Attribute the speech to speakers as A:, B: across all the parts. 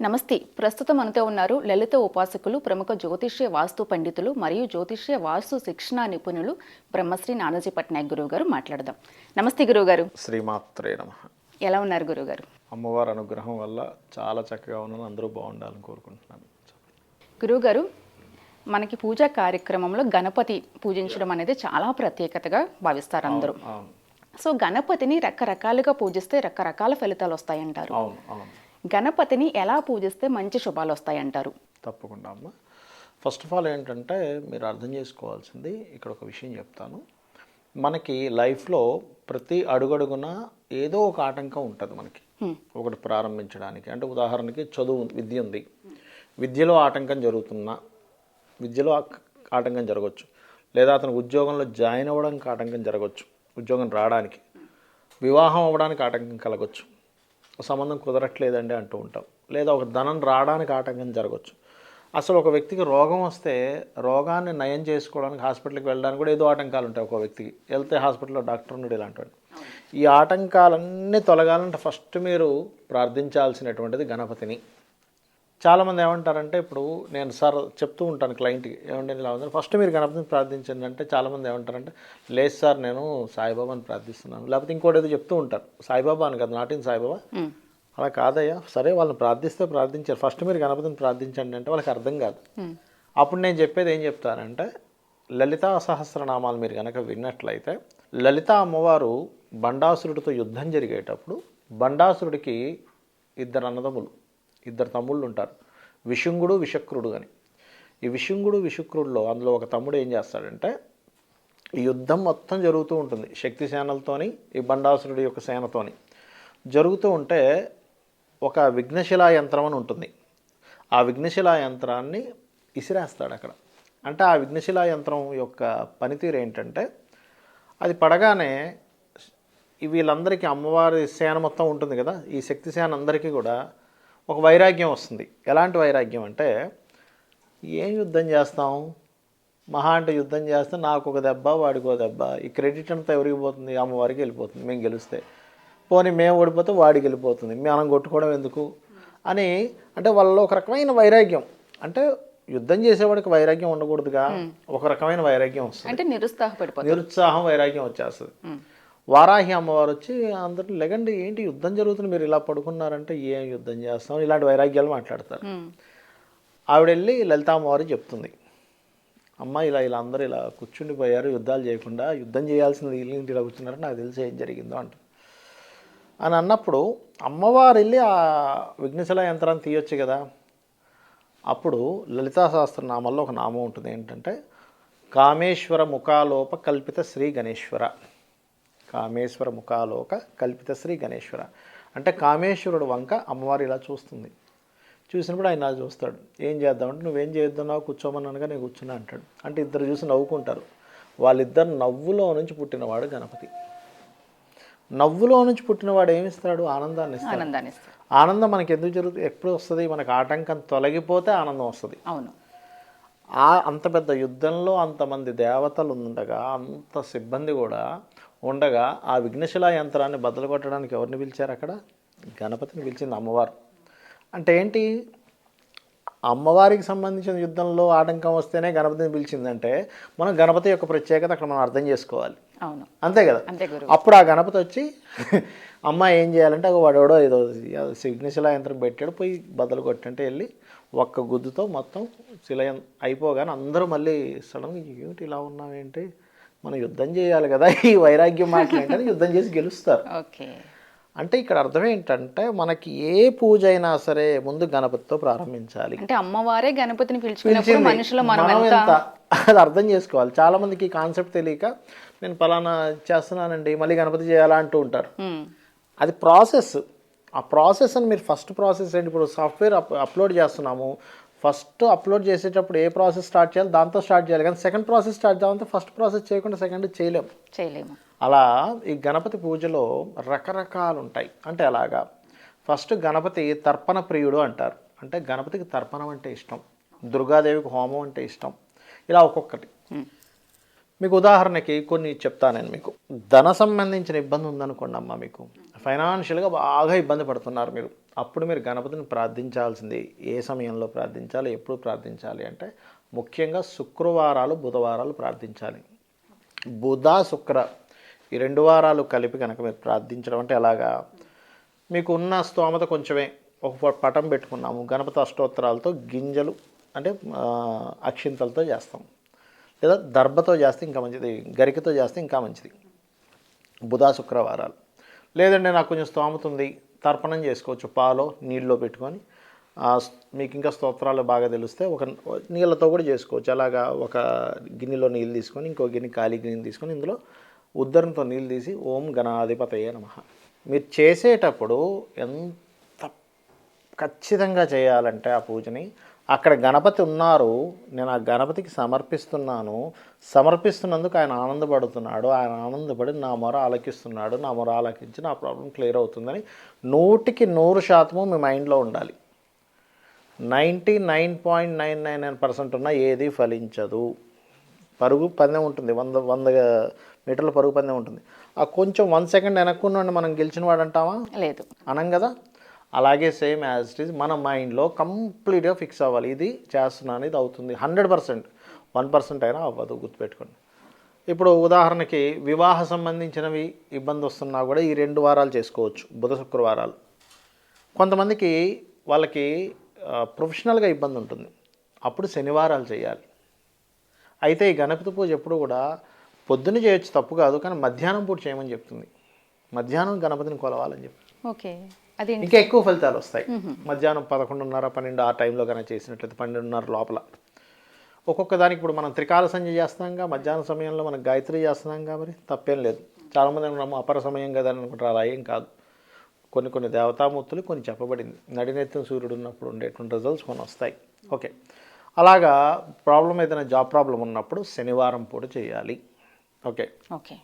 A: నమస్తే. ప్రస్తుతం మనతో ఉన్నారు లలిత ఉపాసకులు ప్రముఖ జ్యోతిష్య వాస్తు పండితులు మరియు జ్యోతిష్య వాస్తు శిక్షణ నిపుణులు బ్రహ్మశ్రీ నానాజీ పట్నాయక్ గురువు గారు మాట్లాడదాం. నమస్తే గురువు గారు
B: శ్రీమాత్రే నమ.
A: ఎలా ఉన్నారు గురువు గారు
B: అమ్మవారి అనుగ్రహం వల్ల చాలా చక్కగా ఉన్నాను. అందరూ బాగుండాలని కోరుకుంటున్నాను.
A: గురువు గారు మనకి పూజా కార్యక్రమంలో గణపతి పూజించడం అనేది చాలా ప్రత్యేకతగా భావిస్తారు అందరూ. సో గణపతిని రకరకాలుగా పూజిస్తే రకరకాల ఫలితాలు వస్తాయంటారు.
B: అవును అవును.
A: గణపతిని ఎలా పూజిస్తే మంచి శుభాలు వస్తాయంటారు?
B: తప్పకుండా అమ్మ. ఫస్ట్ ఆఫ్ ఆల్ ఏంటంటే మీరు అర్థం చేసుకోవాల్సింది ఇక్కడ ఒక విషయం చెప్తాను. మనకి లైఫ్లో ప్రతి అడుగడుగున ఏదో ఒక ఆటంకం ఉంటుంది మనకి. ఒకటి ప్రారంభించడానికి. అంటే ఉదాహరణకి చదువు విద్య ఉంది. విద్యలో ఆటంకం జరుగుతున్నా విద్యలో ఆటంకం జరగవచ్చు లేదా అతను ఉద్యోగంలో జాయిన్ అవ్వడానికి ఆటంకం జరగవచ్చు ఉద్యోగం రావడానికి. వివాహం అవ్వడానికి ఆటంకం కలగవచ్చు సంబంధం కుదరట్లేదండి అంటూ ఉంటాం. లేదా ఒక ధనం రావడానికి ఆటంకం జరగవచ్చు అసలు ఒక వ్యక్తికి రోగం వస్తే రోగాన్ని నయం చేసుకోవడానికి హాస్పిటల్కి వెళ్ళడానికి కూడా ఏదో ఆటంకాలు ఉంటాయి ఒక వ్యక్తికి. వెళ్తే హాస్పిటల్లో డాక్టర్ ఉన్నాడు ఇలాంటివి ఈ ఆటంకాలన్నీ తొలగాలంటే ఫస్ట్ మీరు ప్రార్థించాల్సినటువంటిది గణపతిని. చాలామంది ఏమంటారంటే ఇప్పుడు నేను సార్ చెప్తూ ఉంటాను క్లయింట్కి ఏమంటే ఇలా ఉంది ఫస్ట్ మీరు గణపతిని ప్రార్థించండి అంటే చాలామంది ఏమంటారంటే లేదు సార్ నేను సాయిబాబాని ప్రార్థిస్తున్నాను. లేకపోతే ఇంకోటి ఏదో చెప్తూ ఉంటారు సాయిబాబా అని కదా నాటిన సాయిబాబా. అలా కాదయ్యా. సరే వాళ్ళని ప్రార్థిస్తే ప్రార్థించారు. ఫస్ట్ మీరు గణపతిని ప్రార్థించండి అంటే వాళ్ళకి అర్థం కాదు. అప్పుడు నేను చెప్పేది ఏం చెప్తానంటే లలితా సహస్రనామాలు మీరు కనుక విన్నట్లయితే లలిత అమ్మవారు బండాసురుడితో యుద్ధం జరిగేటప్పుడు బండాసురుడికి ఇద్దరు అన్నదమ్ములు. ఇద్దరు తమ్ముళ్ళు ఉంటారు. విశుంగుడు విషక్రుడు అని. ఈ విశుంగుడు విశుక్రుడిలో అందులో ఒక తమ్ముడు ఏం చేస్తాడంటే ఈ యుద్ధం మొత్తం జరుగుతూ ఉంటుంది. శక్తి సేనలతోని ఈ బండాసురుడి యొక్క సేనతోని. జరుగుతూ ఉంటే ఒక విఘ్నశిలా యంత్రం అని ఉంటుంది. ఆ విఘ్నశిలా యంత్రాన్ని ఇసిరేస్తాడు అక్కడ. అంటే ఆ విఘ్నశిలా యంత్రం యొక్క పనితీరు ఏంటంటే అది పడగానే వీళ్ళందరికీ అమ్మవారి సేన మొత్తం ఉంటుంది కదా. ఈ శక్తి సేన అందరికీ కూడా ఒక వైరాగ్యం వస్తుంది. ఎలాంటి వైరాగ్యం అంటే ఏం యుద్ధం చేస్తాం? మహా అంటే యుద్ధం చేస్తే నాకు ఒక దెబ్బ వాడికి ఒక దెబ్బ. ఈ క్రెడిట్ అంతా ఎవరికి పోతుంది? అమ్మవారికి వెళ్ళిపోతుంది. మేము గెలిస్తే. పోనీ మేము ఓడిపోతే వాడికి వెళ్ళిపోతుంది. మనం కొట్టుకోవడం ఎందుకు? అని అంటే వాళ్ళలో ఒక రకమైన వైరాగ్యం. అంటే యుద్ధం చేసేవాడికి వైరాగ్యం ఉండకూడదుగా. ఒక రకమైన వైరాగ్యం వస్తుంది.
A: అంటే నిరుత్సాహపడిపోతారు.
B: నిరుత్సాహం వైరాగ్యం వచ్చేస్తుంది. వారాహి అమ్మవారు వచ్చి అందరూ లెగండి ఏంటి యుద్ధం జరుగుతుంది? మీరు ఇలా పడుకున్నారంటే ఏం యుద్ధం చేస్తాం? ఇలాంటి వైరాగ్యాలు మాట్లాడతారు. ఆవిడ వెళ్ళి లలిత అమ్మవారు చెప్తుంది. అమ్మ ఇలా ఇలా అందరూ ఇలా కూర్చుండిపోయారు యుద్ధాలు చేయకుండా యుద్ధం చేయాల్సింది వీళ్ళేంటి ఇలా కూర్చున్నారని నాకు తెలిసి ఏం జరిగిందో అంట అని అన్నప్పుడు అమ్మవారు వెళ్ళి ఆ విఘ్నశిల యంత్రాన్ని తీయొచ్చు కదా. అప్పుడు లలితా సహస్రనామాల్లో ఒక నామం ఉంటుంది. ఏంటంటే కామేశ్వర ముఖాలోప కల్పిత శ్రీ గణేశ్వర కామేశ్వర ముఖాలోక కల్పిత శ్రీ గణేశ్వర. అంటే కామేశ్వరుడు వంక అమ్మవారు ఇలా చూస్తుంది. చూసినప్పుడు ఆయన చూస్తాడు. ఏం చేద్దామంటే నువ్వేం చేద్దావు కూర్చోమన్నానుగా నేను కూర్చున్నా అంటాడు. అంటే ఇద్దరు చూసి నవ్వుకుంటారు. వాళ్ళిద్దరు నవ్వులో నుంచి పుట్టినవాడు గణపతి. నవ్వులో నుంచి పుట్టినవాడు ఏమిస్తాడు ఆనందాన్ని ఇస్తాడు. ఆనందం మనకి ఎందుకు జరుగుతుంది? ఎప్పుడు వస్తుంది? మనకు ఆటంకం తొలగిపోతే ఆనందం వస్తుంది.
A: అవును.
B: ఆ అంత పెద్ద యుద్ధంలో అంతమంది దేవతలు ఉండగా అంత సిబ్బంది కూడా ఉండగా ఆ విఘ్నశిలా యంత్రాన్ని బద్దలు కొట్టడానికి ఎవరిని పిలిచారు అక్కడ? గణపతిని పిలిచింది అమ్మవారు. అంటే ఏంటి? అమ్మవారికి సంబంధించిన యుద్ధంలో ఆటంకం వస్తేనే గణపతిని పిలిచిందంటే మనం గణపతి యొక్క ప్రత్యేకత అక్కడ మనం అర్థం చేసుకోవాలి.
A: అవును.
B: అంతే కదా? అప్పుడు ఆ గణపతి వచ్చి అమ్మ ఏం చేయాలంటే ఒక వాడెవడో ఏదో సిగ్నశిలా యంత్రం పెట్టాడు పోయి బద్దలు కొట్టంటే వెళ్ళి ఒక్క గుద్దుతో మొత్తం శిలయం అయిపోగానే అందరూ మళ్ళీ సడన్గా ఏమిటి ఇలా ఉన్నావేంటి? మనం యుద్ధం చేయాలి కదా ఈ వైరాగ్యం మాట్లాడితే యుద్ధం చేసి గెలుస్తారు. అంటే ఇక్కడ అర్థం ఏంటంటే మనకి ఏ పూజ అయినా సరే ముందు గణపతితో ప్రారంభించాలి.
A: అంటే అమ్మవారే గణపతిని
B: పిలిచింది.
A: మనుషులు మనం ఎంత
B: అది అర్థం చేసుకోవాలి. చాలా మందికి కాన్సెప్ట్ తెలియక నేను పలానా చేస్తున్నానండి మళ్ళీ గణపతి చేయాలా అంటూ ఉంటారు. అది ప్రాసెస్. ఆ ప్రాసెస్ అని మీరు ఫస్ట్ ప్రాసెస్ ఏంటి? ఇప్పుడు సాఫ్ట్వేర్ అప్లోడ్ చేస్తున్నాము. ఫస్ట్ అప్లోడ్ చేసేటప్పుడు ఏ ప్రాసెస్ స్టార్ట్ చేయాలి దాంతో స్టార్ట్ చేయాలి. కానీ సెకండ్ ప్రాసెస్ స్టార్ట్ చేయాలంటే ఫస్ట్ ప్రాసెస్ చేయకుండా సెకండ్ చేయలేము
A: చేయలేము.
B: అలా ఈ గణపతి పూజలో రకరకాలు ఉంటాయి అంటే అలాగా ఫస్ట్ గణపతి తర్పణ ప్రియుడు అంటారు. అంటే గణపతికి తర్పణం అంటే ఇష్టం దుర్గాదేవికి హోమం అంటే ఇష్టం. ఇలా ఒక్కొక్కటి. మీకు ఉదాహరణకి కొన్ని చెప్తాను నేను మీకు. ధన సంబంధించిన ఇబ్బంది ఉందనుకోండి అమ్మ మీకు. ఫైనాన్షియల్గా బాగా ఇబ్బంది పడుతున్నారు మీరు. అప్పుడు మీరు గణపతిని ప్రార్థించాల్సింది ఏ సమయంలో ప్రార్థించాలి ఎప్పుడు ప్రార్థించాలి అంటే ముఖ్యంగా శుక్రవారాలు బుధవారాలు ప్రార్థించాలి. బుధ శుక్ర ఈ రెండు వారాలు కలిపి కనుక మీరు ప్రార్థించడం అంటే ఎలాగా? మీకు ఉన్న స్తోమత కొంచెమే. ఒక పటం పెట్టుకున్నాము. గణపతి అష్టోత్తరాలతో గింజలు అంటే అక్షింతలతో చేస్తాం. లేదా దర్భతో చేస్తే ఇంకా మంచిది గరికతో చేస్తే ఇంకా మంచిది. బుధ శుక్రవారాలు లేదంటే నాకు కొంచెం స్తోమత ఉంది. తర్పణం చేసుకోవచ్చు. పాలో నీళ్ళలో పెట్టుకొని. మీకు ఇంకా స్తోత్రాలు బాగా తెలిస్తే ఒక నీళ్ళతో కూడా చేసుకోవచ్చు. అలాగా ఒక గిన్నెలో నీళ్ళు తీసుకొని ఇంకో గిన్నె ఖాళీ గిన్నె తీసుకొని ఇందులో ఉద్దరంతో నీళ్ళు తీసి ఓం గణాధిపతయే నమ. మీరు చేసేటప్పుడు ఎంత ఖచ్చితంగా చేయాలంటే ఆ పూజని అక్కడ గణపతి ఉన్నారు. నేను ఆ గణపతికి సమర్పిస్తున్నాను. సమర్పిస్తున్నందుకు ఆయన ఆనందపడుతున్నాడు. ఆయన ఆనందపడి నా మొర ఆలకిస్తున్నాడు. నా మొర ఆలకించి నా ప్రాబ్లం క్లియర్ అవుతుందని నూటికి నూరు శాతము మీ మైండ్లో ఉండాలి. Ninety nine point nine nine nine percent ఉన్న ఏది ఫలించదు. పరుగు పందెం ఉంటుంది. వంద వంద మీటర్ల పరుగు పందెం ఉంటుంది. ఆ కొంచెం వన్ సెకండ్ వెనక్కున్న మనం గెలిచిన వాడు అంటావా
A: లేదు.
B: అనం కదా? అలాగే సేమ్ యాజ్ ఇట్ ఈజ్ మన మైండ్లో కంప్లీట్గా ఫిక్స్ అవ్వాలి. ఇది చేస్తున్నాను ఇది అవుతుంది. హండ్రెడ్ పర్సెంట్ వన్ పర్సెంట్ అయినా అవ్వదు గుర్తుపెట్టుకోండి. ఇప్పుడు ఉదాహరణకి వివాహ సంబంధించినవి ఇబ్బంది వస్తున్నా కూడా ఈ రెండు వారాలు చేసుకోవచ్చు బుధ శుక్రవారాలు. కొంతమందికి వాళ్ళకి ప్రొఫెషనల్గా ఇబ్బంది ఉంటుంది. అప్పుడు శనివారాలు చేయాలి. అయితే ఈ గణపతి పూజ ఎప్పుడు కూడా పొద్దున్న చేయొచ్చు తప్పు కాదు కానీ మధ్యాహ్నం పూట చేయమని చెప్తుంది. మధ్యాహ్నం గణపతిని కొలవాలని చెప్తుంది.
A: ఓకే. అదేంటి?
B: ఇంకా ఎక్కువ ఫలితాలు వస్తాయి. మధ్యాహ్నం పదకొండున్నర పన్నెండు ఆ టైంలో కనుక చేసినట్లయితే పన్నెండున్నర లోపల. ఒక్కొక్క దానికి ఇప్పుడు మనం త్రికాల సంధ్య చేస్తున్నాంగా మధ్యాహ్నం సమయంలో మనం గాయత్రి చేస్తున్నాంగా మరి తప్పేం లేదు. చాలామంది అనుకున్నాము అపర సమయం కదా అని అనుకుంటారు. అలా ఏం కాదు. కొన్ని కొన్ని దేవతామూర్తులు కొన్ని చెప్పబడింది. నడినెత్తిన సూర్యుడు ఉన్నప్పుడు ఉండేటువంటి రిజల్ట్స్ కొన్ని వస్తాయి. ఓకే. అలాగా ప్రాబ్లం ఏదైనా జాబ్ ప్రాబ్లం ఉన్నప్పుడు శనివారం పూట చేయాలి. ఓకే.
A: ఓకే.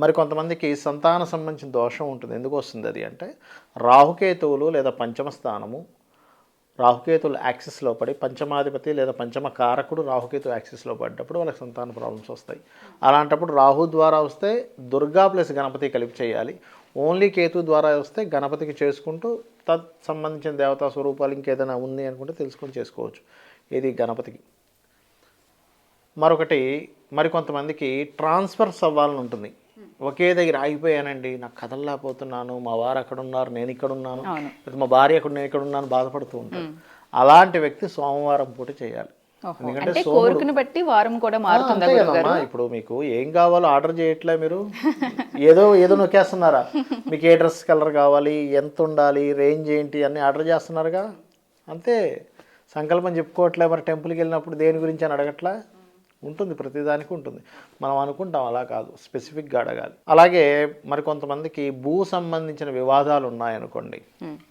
B: మరి కొంతమందికి సంతాన సంబంధించిన దోషం ఉంటుంది. ఎందుకు వస్తుంది అది అంటే రాహుకేతువులు లేదా పంచమ స్థానము రాహుకేతువులు యాక్సిస్లో పడి పంచమాధిపతి లేదా పంచమ కారకుడు రాహుకేతు యాక్సిస్లో పడ్డప్పుడు వాళ్ళకి సంతాన ప్రాబ్లమ్స్ వస్తాయి. అలాంటప్పుడు రాహు ద్వారా వస్తే దుర్గా ప్లస్ గణపతి కలిపి చేయాలి. ఓన్లీ కేతు ద్వారా వస్తే గణపతికి చేసుకుంటూ తత్ సంబంధించిన దేవతా స్వరూపాలు ఇంకేదైనా ఉంది అనుకుంటే తెలుసుకొని చేసుకోవచ్చు. ఇది గణపతికి. మరొకటి మరికొంతమందికి ట్రాన్స్ఫర్స్ అవ్వాలని ఉంటుంది. ఒకే దగ్గర ఆగిపోయానండి. నాకు కదలలేకపోతున్నాను మా వారు అక్కడ ఉన్నారు నేను ఇక్కడ ఉన్నాను మా భార్య అక్కడ నేను ఇక్కడ ఉన్నాను బాధపడుతూ ఉంటాను అలాంటి వ్యక్తి సోమవారం పూట చేయాలి. ఎందుకంటే
A: కోరికను బట్టి వారం కూడా మారుతుందా
B: ఇప్పుడు మీకు ఏం కావాలో ఆర్డర్ చేయట్లే మీరు. ఏదో ఏదో నొక్కేస్తున్నారా? మీకు ఏ డ్రెస్ కలర్ కావాలి ఎంత ఉండాలి రేంజ్ ఏంటి అన్ని ఆర్డర్ చేస్తున్నారుగా? అంతే. సంకల్పం చెప్పుకోవట్లే మరి టెంపుల్కి వెళ్ళినప్పుడు దేని గురించి అని అడగట్లా? ఉంటుంది ప్రతిదానికి ఉంటుంది. మనం అనుకుంటాం అలా కాదు స్పెసిఫిక్గా అడగాలి. అలాగే మరి కొంతమందికి భూ సంబంధించిన వివాదాలు ఉన్నాయనుకోండి.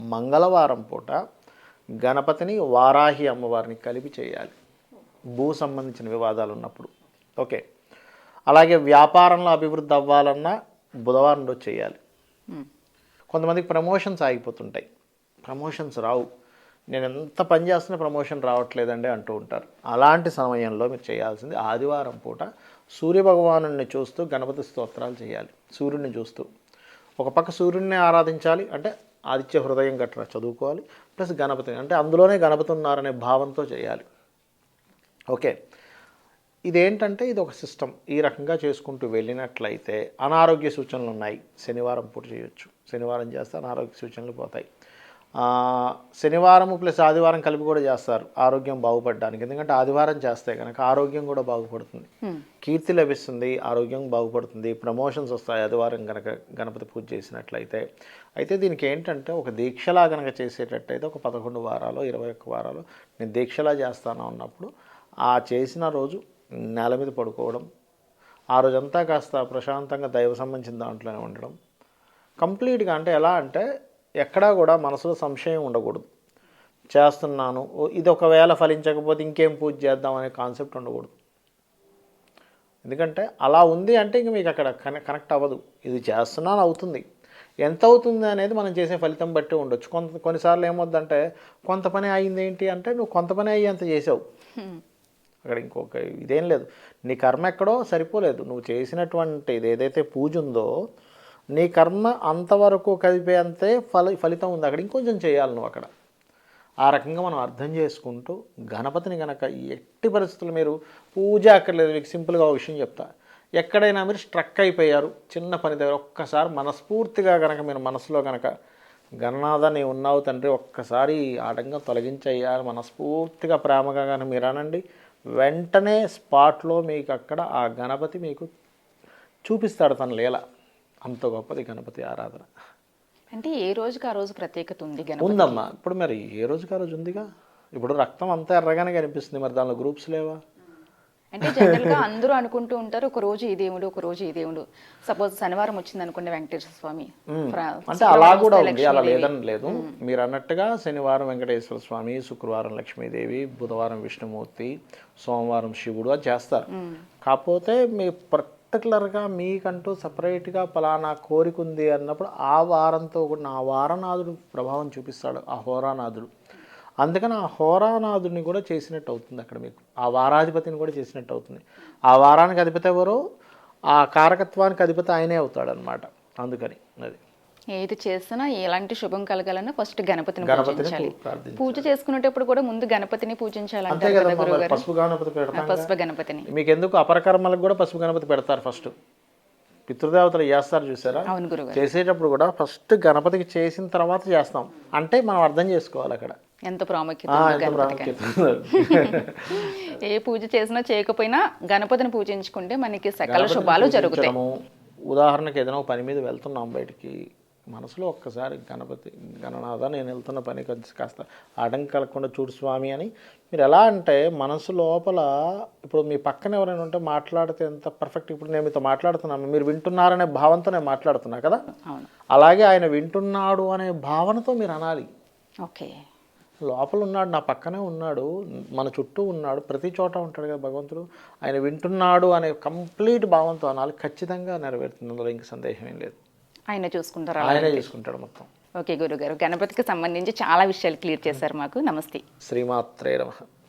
B: మంగళవారం పూట గణపతిని వారాహి అమ్మవారిని కలిపి చేయాలి. భూ సంబంధించిన వివాదాలు ఉన్నప్పుడు. ఓకే. అలాగే వ్యాపారంలో అభివృద్ధి అవ్వాలన్నా బుధవారం రోజు చేయాలి. కొంతమందికి ప్రమోషన్స్ ఆగిపోతుంటాయి. ప్రమోషన్స్ రావు. నేను ఎంత పని చేస్తున్నా ప్రమోషన్ రావట్లేదండి అంటూ ఉంటారు. అలాంటి సమయంలో మీరు చేయాల్సింది ఆదివారం పూట సూర్యభగవాను చూస్తూ గణపతి స్తోత్రాలు చేయాలి. సూర్యుడిని చూస్తూ. ఒక పక్క సూర్యుడిని ఆరాధించాలి అంటే ఆదిత్య హృదయం గట్రా చదువుకోవాలి ప్లస్ గణపతి అంటే అందులోనే గణపతి ఉన్నారనే భావంతో చేయాలి. ఓకే. ఇదేంటంటే ఇది ఒక సిస్టమ్. ఈ రకంగా చేసుకుంటూ వెళ్ళినట్లయితే అనారోగ్య సూచనలు ఉన్నాయి. శనివారం పూట చేయొచ్చు. శనివారం చేస్తే అనారోగ్య సూచనలు పోతాయి. శనివారం ప్లస్ ఆదివారం కలిపి కూడా చేస్తారు. ఆరోగ్యం బాగుపడడానికి. ఎందుకంటే ఆదివారం చేస్తే కనుక ఆరోగ్యం కూడా బాగుపడుతుంది.
A: Hmm.
B: కీర్తి లభిస్తుంది ఆరోగ్యం బాగుపడుతుంది ప్రమోషన్స్ వస్తాయి ఆదివారం కనుక గణపతి పూజ చేసినట్లయితే. అయితే దీనికి ఏంటంటే ఒక దీక్షలా కనుక చేసేటట్టయితే ఒక పదకొండు వారాలు ఇరవై ఒక్క వారాలు నేను దీక్షలా చేస్తాను అన్నప్పుడు ఆ చేసిన రోజు నేల మీద పడుకోవడం ఆ రోజంతా కాస్త ప్రశాంతంగా దైవ సంబంధించిన దాంట్లోనే ఉండడం. కంప్లీట్గా అంటే ఎలా అంటే ఎక్కడా కూడా మనసులో సంశయం ఉండకూడదు. చేస్తున్నాను ఇది ఒకవేళ ఫలించకపోతే ఇంకేం పూజ చేద్దాం అనే కాన్సెప్ట్ ఉండకూడదు. ఎందుకంటే అలా ఉంది అంటే ఇంక మీకు అక్కడ కనె కనెక్ట్ అవ్వదు. ఇది చేస్తున్నాను అవుతుంది. ఎంత అవుతుంది అనేది మనం చేసే ఫలితం బట్టి ఉండొచ్చు. కొంత కొన్నిసార్లు ఏమవుద్దంటే కొంత పని అయింది ఏంటి అంటే నువ్వు కొంత పని అయ్యేంత చేసావు. అక్కడ ఇంకొక ఇదేం లేదు. నీ కర్మ ఎక్కడో సరిపోలేదు. నువ్వు చేసినటువంటి ఇది ఏదైతే పూజ ఉందో నీ కర్మ అంతవరకు కదిపేంతే ఫల ఫలితం ఉంది. అక్కడ ఇంకొంచెం చేయాలి నువ్వు అక్కడ. ఆ రకంగా మనం అర్థం చేసుకుంటూ గణపతిని కనుక ఎట్టి పరిస్థితులు మీరు పూజ అక్కర్లేదు. మీకు సింపుల్గా ఒక విషయం చెప్తా. ఎక్కడైనా మీరు స్ట్రక్ అయిపోయారు. చిన్న పని దగ్గర ఒక్కసారి మనస్ఫూర్తిగా కనుక మీరు మనసులో కనుక గణనాథ నీ ఉన్నావు తండ్రి ఒక్కసారి ఆటంకం తొలగించయ్యా. మనస్ఫూర్తిగా ప్రేమగా కానీ మీరు అనండి. వెంటనే స్పాట్లో మీకు అక్కడ ఆ గణపతి మీకు చూపిస్తాడు తన లీల. అంత గొప్పది గణపతి ఆరాధన.
A: అంటే ఏ రోజుకి ఆ రోజు ప్రత్యేకత ఉంది
B: ఉందమ్మా ఇప్పుడు మరి ఏ రోజుకి ఆ రోజు ఉందిగా? ఇప్పుడు రక్తం అంతా ఎర్రగానే కనిపిస్తుంది మరి దానిలో గ్రూప్స్ లేవా?
A: అంటే అందరూ అనుకుంటూ ఉంటారు ఒక రోజు ఈ దేవుడు ఒక రోజు ఈ దేవుడు. సపోజ్ శనివారం వచ్చింది అనుకోండి వెంకటేశ్వర స్వామి.
B: అంటే అలా కూడా ఉంది అలా. లేదని లేదు. మీరు అన్నట్టుగా శనివారం వెంకటేశ్వర స్వామి శుక్రవారం లక్ష్మీదేవి బుధవారం విష్ణుమూర్తి సోమవారం శివుడు అది చేస్తారు. కాకపోతే మీ పర్టికులర్గా మీకంటూ సపరేట్గా పలానా కోరిక ఉంది అన్నప్పుడు ఆ వారంతో కూడా ఆ వారనాథుడు ప్రభావం చూపిస్తాడు ఆ హోరానాథుడు. అందుకని ఆ హోరానాథుడిని కూడా చేసినట్టు అవుతుంది అక్కడ మీకు. ఆ వారాధిపతిని కూడా చేసినట్టు అవుతుంది. ఆ వారానికి అధిపతి ఎవరో? ఆ కారకత్వానికి అధిపతి ఆయనే అవుతాడనమాట అందుకని అది.
A: ఏది చేసినా ఎలాంటి శుభం కలగాలన్నా ఫస్ట్ గణపతిని పూజించాలి. పూజ చేసుకునేటప్పుడు కూడా ముందు గణపతిని గురుగారు
B: పసుపు గణపతి
A: పసుపు గణపతిని.
B: మీకు ఎందుకు అపరకర్మలకు కూడా పసుపు గణపతి పెడతారు ఫస్ట్. పితృదేవతలు చేస్తారు చూసారా? చేసేటప్పుడు కూడా ఫస్ట్ గణపతికి చేసిన తర్వాత చేస్తాం. అంటే మనం అర్థం చేసుకోవాలి అక్కడ.
A: ఎంత ప్రాముఖ్యత ఏ పూజ చేసినా చేయకపోయినా గణపతిని పూజించుకుంటే మనకి సకల శుభాలు జరుగుతాయి.
B: ఉదాహరణకి ఏదైనా పని మీద వెళ్తున్నాం బయటికి. మనసులో ఒక్కసారి గణపతి గణనాథ నేను వెళ్తున్న పని కొంచెం కాస్త ఆటంకం కలగకుండా చూడు స్వామి అని. మీరు ఎలా అంటే మనసు లోపల ఇప్పుడు మీ పక్కన ఎవరైనా ఉంటే మాట్లాడితే ఎంత పర్ఫెక్ట్ ఇప్పుడు నేను మీతో మాట్లాడుతున్నాను మీరు వింటున్నారనే భావంతో నేను మాట్లాడుతున్నా కదా? అలాగే ఆయన వింటున్నాడు అనే భావనతో మీరు అనాలి.
A: ఓకే.
B: లోపల ఉన్నాడు నా పక్కనే ఉన్నాడు మన చుట్టూ ఉన్నాడు ప్రతి చోట ఉంటాడు కదా భగవంతుడు. ఆయన వింటున్నాడు అనే కంప్లీట్ భావంతో అనాలి ఖచ్చితంగా నెరవేరుతుంది. అందులో ఇంక సందేహం ఏం లేదు.
A: ఆయన చూసుకుంటారు
B: ఆయనే చూసుకుంటాడు మొత్తం.
A: ఓకే గురుగారు. గణపతికి సంబంధించి చాలా విషయాలు క్లియర్ చేశారు మాకు. నమస్తే.
B: శ్రీమాత్రే నమః.